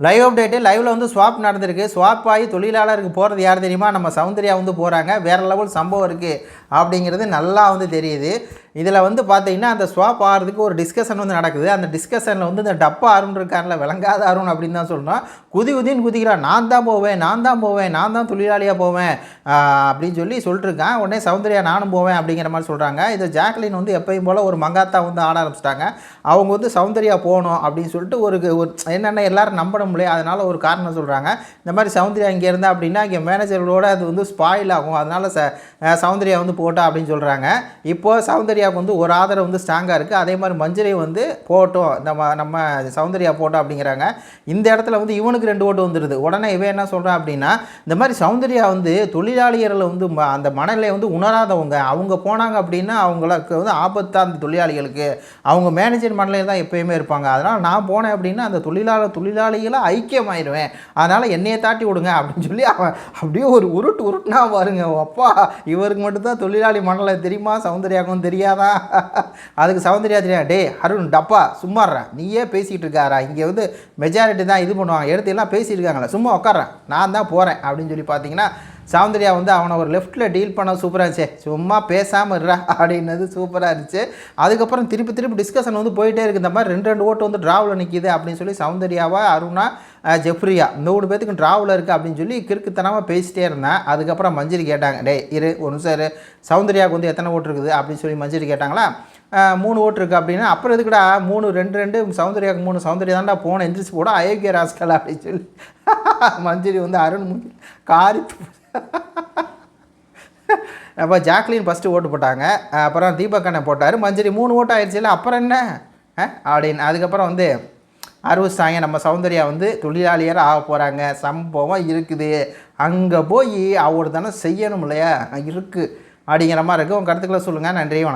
Live update லைவில் வந்து swap நடந்திருக்கு. ஸ்வாப் ஆகி தொழிலாளருக்கு போகிறது யார் தெரியுமா? நம்ம சௌந்தர்யா வந்து போகிறாங்க வேறு லெவல் சம்பவம் இருக்குது அப்படிங்கிறது நல்லா வந்து தெரியுது. இதில் வந்து பார்த்தீங்கன்னா அந்த ஸ்வாப் ஆகிறதுக்கு ஒரு டிஸ்கஷன் வந்து நடக்குது. அந்த டிஸ்கஷனில் வந்து இந்த டப்பா அருண் இருக்கார்ல விளங்காத அருண் அப்படின்னு தான் சொல்கிறான் குதி குதின்னு குதிக்கிறான். நான் தான் போவேன் நான் தான் போவேன் நான் தான் தொழிலாளியாக போவேன் அப்படின்னு சொல்லி சொல்லிட்டுருக்கான். உடனே சௌந்தர்யா நானும் போவேன் அப்படிங்கிற மாதிரி சொல்கிறாங்க இதை ஜாக்லின் வந்து எப்பயும் போல் ஒரு மங்காத்தா வந்து ஆட ஆரம்பிச்சிட்டாங்க. அவங்க வந்து சௌந்தர்யா போகணும் அப்படின்னு சொல்லிட்டு ஒரு என்னென்ன எல்லாரும் நம்பணும் இல்லையா? அதனால் ஒரு காரணம் சொல்கிறாங்க இந்த மாதிரி சௌந்தர்யா இங்கே இருந்தால் அப்படின்னா இங்கே மேனேஜர்களோட அது வந்து ஸ்பாயில் ஆகும். அதனால் ச சௌந்தர்யா வந்து போட்டா அப்படின்னு சொல்கிறாங்க இப்போது சௌந்தர்யாவுக்கு வந்து ஒரு ஆதரவு வந்து ஸ்ட்ராங்காக இருக்குது அதே மாதிரி மஞ்சரி வந்து போட்டோம். நம்ம நம்ம சௌந்தர்யா போட்டோம் அப்படிங்கிறாங்க. இந்த இடத்துல வந்து இவனுக்கு ரெண்டு ஓட்டு வந்துடுது உடனே இவன் என்ன சொல்கிறான் அப்படின்னா இந்த மாதிரி சௌந்தர்யா வந்து தொழிலாளிகளை வந்து ம- அந்த மனநிலையை வந்து உணராதவங்க. அவங்க போனாங்க அப்படின்னா அவங்களுக்கு வந்து ஆபத்தாக அந்த தொழிலாளிகளுக்கு. அவங்க மேனேஜர் மனநிலையில் தான் எப்பயுமே இருப்பாங்க. அதனால் நான் போனேன் அப்படின்னா அந்த தொழிலாளர் தொழிலாளிகளை ஐக்கியமாயிருவேன். அதனால் என்னையை தாட்டி விடுங்க அப்படின்னு சொல்லி அவன் அப்படியே ஒரு உருட்டு உருட்டுனா பாருங்க. அப்பா இவருக்கு மட்டும்தான் தொழிலாளி மனநிலை தெரியுமா? சௌந்தர்யாக்கும் தெரியாது? அதுக்கு சௌந்தர்யா தெரியாது. டே அருண் டப்பா சும்மாடுறா. நீயே பேசிகிட்டு இருக்காரா இங்கே வந்து மெஜாரிட்டி தான் இது பண்ணுவாங்க. எடுத்து எல்லாம் பேசியிருக்காங்களே சும்மா உட்காறேன் நான் தான் போகிறேன் அப்படின்னு சொல்லி பார்த்தீங்கன்னா சௌந்தர்யா வந்து அவனை ஒரு லெஃப்ட்டில் டீல் பண்ண சூப்பராக இருந்துச்சு. சும்மா பேசாமல் இருறா அப்படின்னது சூப்பராக இருந்துச்சு. அதுக்கப்புறம் திருப்பி திருப்பி டிஸ்கஷன் வந்து போயிட்டே இருக்கு. இந்த மாதிரி ரெண்டு ரெண்டு ஓட்டு வந்து டிராவில் நிற்கிது அப்படின்னு சொல்லி சௌந்தர்யாவா அருணா ஜெஃப்ரியா இந்த மூணு பேத்துக்கு டிராவில் இருக்குது அப்படின்னு சொல்லி கிறுக்குத்தனமாக பேசிட்டே இருந்தேன். அதுக்கப்புறம் மஞ்சரி கேட்டாங்க டேய் இரு ஒரு நிமிஷம் இரு சௌந்தர்யாவுக்கு வந்து எத்தனை ஓட்டு இருக்குது? அப்படின்னு சொல்லி மஞ்சரி கேட்டாங்களா மூணு ஓட்டு இருக்குது அப்படின்னா. அப்புறம் எதுக்குடா மூணு ரெண்டு ரெண்டு சௌந்தர்யாவுக்கு மூணு சௌந்தர்யா தான்டா போன எந்திரிச்சு போட அயோக்கிய ராஸ்கல் அப்படின்னு சொல்லி மஞ்சரி வந்து அருண் மூஞ்சி காரி அப்போ ஜாக்லின் ஃபஸ்ட்டு ஓட்டு போட்டாங்க. அப்புறம் தீபக் அண்ணன் போட்டார். மஞ்சரி மூணு ஓட்டு ஆயிடுச்சுல அப்புறம் என்ன? அப்படின்னு. அதுக்கப்புறம் வந்து அறிவிச்சிட்டாங்க நம்ம சௌந்தர்யா வந்து தொழிலாளியர் ஆக போகிறாங்க சம்பவம் இருக்குது. அங்கே போய் அவர் தானே செய்யணும் இல்லையா? இருக்குது அப்படிங்கிற மாதிரி இருக்குது உங்கள் கருத்துக்களை சொல்லுங்கள் நன்றி வணக்கம்.